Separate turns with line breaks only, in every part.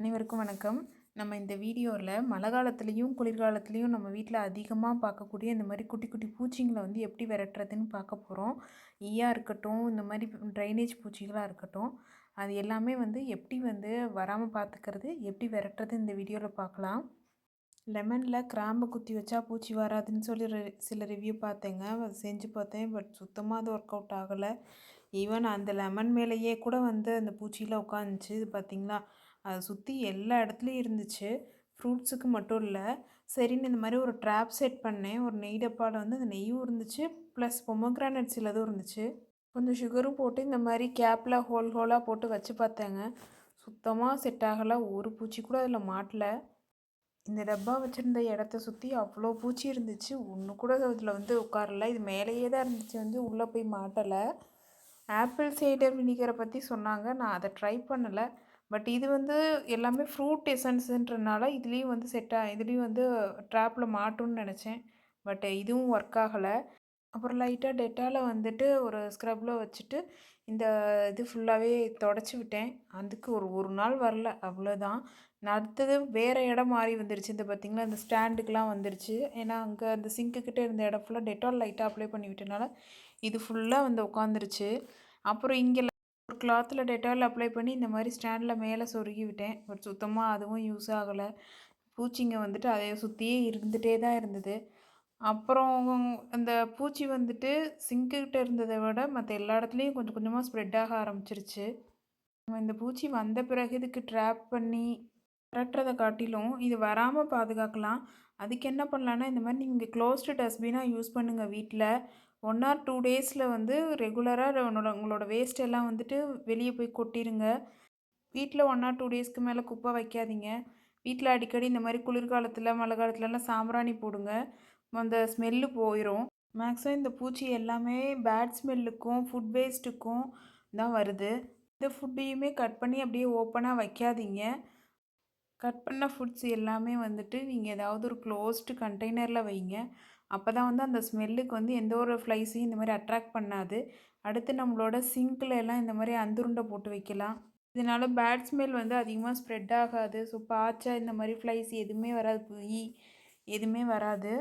அனைவருக்கும் வணக்கம். நம்ம இந்த வீடியோவில் மழை காலத்துலேயும் குளிர்காலத்துலேயும் நம்ம வீட்டில் அதிகமாக பார்க்கக்கூடிய இந்த மாதிரி குட்டி குட்டி பூச்சிங்களை வந்து எப்படி விரட்டுறதுன்னு பார்க்க போகிறோம் ஈயாக இருக்கட்டும் இந்த மாதிரி ட்ரைனேஜ் பூச்சிகளாக இருக்கட்டும் அது எல்லாமே வந்து எப்படி வந்து வராமல் பார்த்துக்கிறது எப்படி விரட்டுறது இந்த வீடியோவில் பார்க்கலாம். லெமனில் கிராம்பு குத்தி வச்சா பூச்சி வராதுன்னு சொல்லி சில ரிவ்யூ பார்த்தேங்க. அது செஞ்சு பார்த்தேன் பட் சுத்தமாக அது ஒர்க் அவுட் ஆகலை. ஈவன் அந்த லெமன் மேலேயே கூட வந்து அந்த பூச்சியில் உட்காந்துச்சு இது பார்த்திங்களா? அதை சுற்றி எல்லா இடத்துலையும் இருந்துச்சு. ஃப்ரூட்ஸுக்கு மட்டும் இல்லை. சரின்னு இந்த மாதிரி ஒரு ட்ராப் செட் பண்ணேன். ஒரு நெய் டப்பாவில் வந்து அந்த நெய்யும் இருந்துச்சு. ப்ளஸ் பொமோக்ரானட் சிலதும் இருந்துச்சு. கொஞ்சம் சுகரும் போட்டு இந்த மாதிரி கேப்பில் ஹோல் ஹோலாக போட்டு வச்சு பார்த்தேங்க சுத்தமாக செட் ஆகலை. ஒரு பூச்சி கூட அதில் மாட்டலை. இந்த டப்பா வச்சுருந்த இடத்த சுற்றி அவ்வளோ பூச்சி இருந்துச்சு. ஒன்று கூட அதில் வந்து உட்காரல. இது மேலேயே தான் இருந்துச்சு. வந்து உள்ளே போய் மாட்டலை. ஆப்பிள் சைடர் வினிகரை பற்றி சொன்னாங்க. நான் அதை ட்ரை பண்ணலை. பட் இது வந்து எல்லாமே ஃப்ரூட் எசன்ஸுன்றனால இதுலேயும் வந்து செட்டாக இதுலேயும் வந்து ட்ராப்பில் மாட்டும்னு நினச்சேன். பட் இதுவும் ஒர்க் ஆகலை. அப்புறம் லைட்டாக டெட்டாவில் வந்துட்டு ஒரு ஸ்க்ரப்பில் வச்சுட்டு இந்த இது ஃபுல்லாகவே தொடச்சி விட்டேன். அதுக்கு ஒரு ஒரு நாள் வரல. அவ்வளோதான் அடுத்தது வேறு இடம் மாறி வந்துருச்சு. இந்த பார்த்திங்களா இந்த ஸ்டாண்டுக்கெலாம் வந்துருச்சு. ஏன்னா அங்கே அந்த சிங்க்குக்கிட்டே இருந்த இடம் ஃபுல்லாக டெட்டால் லைட்டாக அப்ளை பண்ணி விட்டனால இது ஃபுல்லாக வந்து உட்காந்துருச்சு அப்புறம் இங்கே ஒரு கிளாத்தில் டெட்டால் அப்ளை பண்ணி இந்த மாதிரி ஸ்டாண்டில் மேலே சொருகி விட்டேன். பட் சுத்தமாக அதுவும் யூஸ் ஆகலை. பூச்சிங்க வந்துட்டு அதை சுற்றியே இருந்துகிட்டே தான் இருந்தது. அப்புறம் அந்த பூச்சி வந்துட்டு சிங்க்குக்கிட்ட இருந்ததை விட மற்ற எல்லா இடத்துலையும் கொஞ்சம் கொஞ்சமாக ஸ்ப்ரெட் ஆக ஆரம்பிச்சிருச்சு. இந்த பூச்சி வந்த பிறகு இதுக்கு ட்ராப் பண்ணி விரட்டுறதை காட்டிலும் இது வராமல் பாதுகாக்கலாம். அதுக்கு என்ன பண்ணலான்னா இந்த மாதிரி நீங்கள் க்ளோஸ்டு டஸ்ட்பினாக யூஸ் பண்ணுங்கள் வீட்டில் ஒன் ஆர் டூ டேஸில் வந்து ரெகுலராக உன்னோட உங்களோட வேஸ்ட் எல்லாம் வந்துட்டு வெளியே போய் கொட்டிடுங்க வீட்டில் ஒன் ஆர் டூ டேஸ்க்கு மேலே குப்பை வைக்காதீங்க. வீட்டில் அடிக்கடி இந்த மாதிரி குளிர்காலத்தில் மழை காலத்துலலாம் சாம்பிராணி போடுங்க. அந்த ஸ்மெல்லு போயிடும் மேக்ஸிமம் இந்த பூச்சி எல்லாமே பேட் ஸ்மெல்லுக்கும் ஃபுட் வேஸ்ட்டுக்கும் தான் வருது. இந்த ஃபுட்டையுமே கட் பண்ணி அப்படியே ஓப்பனாக வைக்காதீங்க. கட் பண்ண ஃபுட்ஸ் எல்லாமே வந்துட்டு நீங்கள் ஏதாவது ஒரு க்ளோஸ்டு கண்டெய்னரில் வைங்க. அப்போ தான் வந்து அந்த ஸ்மெல்லுக்கு வந்து எந்த ஒரு ஃப்ளைஸையும் இந்த மாதிரி அட்ராக்ட் பண்ணாது. அடுத்து நம்மளோட சிங்கில் எல்லாம் இந்த மாதிரி அந்துருண்டை போட்டு வைக்கலாம். இதனால் பேட் ஸ்மெல் வந்து அதிகமாக ஸ்ப்ரெட் ஆகாது. ஸோ பாய்ச்சா இந்த மாதிரி ஃப்ளைஸ் எதுவுமே வராது. ஈ எதுவுமே வராது.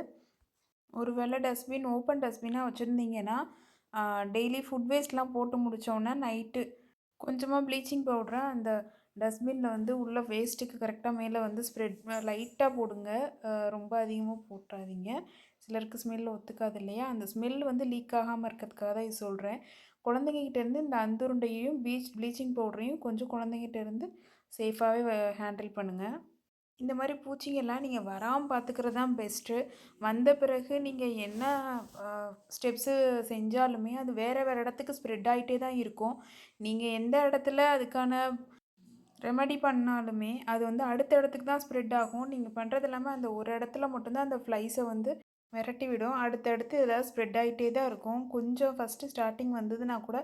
ஒரு வேளை டஸ்ட்பின் ஓப்பன் டஸ்ட்பினாக வச்சுருந்தீங்கன்னா டெய்லி ஃபுட் வேஸ்ட்லாம் போட்டு முடித்தோன்னா நைட்டு கொஞ்சமாக ப்ளீச்சிங் பவுட்ரை அந்த டஸ்ட்பினில் வந்து உள்ள வேஸ்ட்டுக்கு கரெக்டாக மேலே வந்து ஸ்ப்ரெட் லைட்டாக போடுங்க. ரொம்ப அதிகமாக போட்டுறாதீங்க சிலருக்கு ஸ்மெல் ஒத்துக்காது இல்லையா? அந்த ஸ்மெல் வந்து லீக் ஆகாமல் இருக்கிறதுக்காக தான் இது சொல்கிறேன் குழந்தைங்ககிட்டேருந்து இந்த அந்துருண்டையும் பீச் ப்ளீச்சிங் பவுடரையும் கொஞ்சம் குழந்தைங்கிட்டேருந்து சேஃபாகவே ஹேண்டில் பண்ணுங்கள் இந்த மாதிரி பூச்சிங்கெல்லாம் நீங்கள் வராமல் பார்த்துக்கிறது தான் பெஸ்ட்டு வந்த பிறகு நீங்கள் என்ன ஸ்டெப்ஸு செஞ்சாலுமே அது வேறு வேறு இடத்துக்கு ஸ்ப்ரெட் ஆகிட்டே தான் இருக்கும். நீங்கள் எந்த இடத்துல அதுக்கான ரெமடி பண்ணாலுமே அது வந்து அடுத்த இடத்துக்கு தான் ஸ்ப்ரெட் ஆகும். நீங்கள் பண்ணுறது இல்லாமல் அந்த ஒரு இடத்துல மட்டும்தான் அந்த ஃப்ளைஸை வந்து விரட்டி விடும். அடுத்தடுத்து ஏதாவது ஸ்ப்ரெட் ஆகிட்டே தான் இருக்கும். கொஞ்சம் ஃபஸ்ட்டு ஸ்டார்டிங் வந்ததுன்னா கூட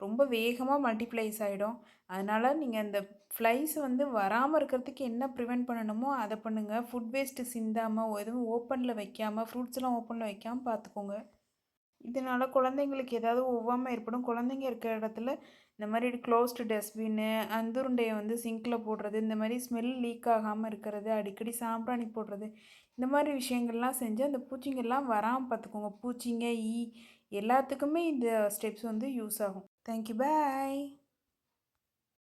ரொம்ப வேகமாக மல்டிப்ளைஸ் ஆகிடும் அதனால் நீங்கள் அந்த ஃப்ளைஸ் வந்து வராமல் இருக்கிறதுக்கு என்ன ப்ரிவெண்ட் பண்ணணுமோ அதை பண்ணுங்கள் ஃபுட் வேஸ்ட்டு சிந்தாமல் எதுவும் ஓப்பனில் வைக்காமல் ஃப்ரூட்ஸ்லாம் ஓப்பனில் வைக்காமல் பார்த்துக்கோங்க இதனால் குழந்தைங்களுக்கு ஏதாவது ஒவ்வாமல் ஏற்படும். குழந்தைங்க இருக்கிற இடத்துல இந்த மாதிரி க்ளோஸ்டு டஸ்ட்பின்னு அந்துருண்டையை வந்து சிங்கில் போடுறது இந்த மாதிரி ஸ்மெல் லீக் ஆகாமல் இருக்கிறது அடிக்கடி சாம்பிராணி போடுறது இந்த மாதிரி விஷயங்கள்லாம் செஞ்சு அந்த பூச்சிங்கெல்லாம் வராமல் பார்த்துக்கோங்க. பூச்சிங்க ஈ எல்லாத்துக்குமே இந்த ஸ்டெப்ஸ் வந்து யூஸ் ஆகும். Thank you bye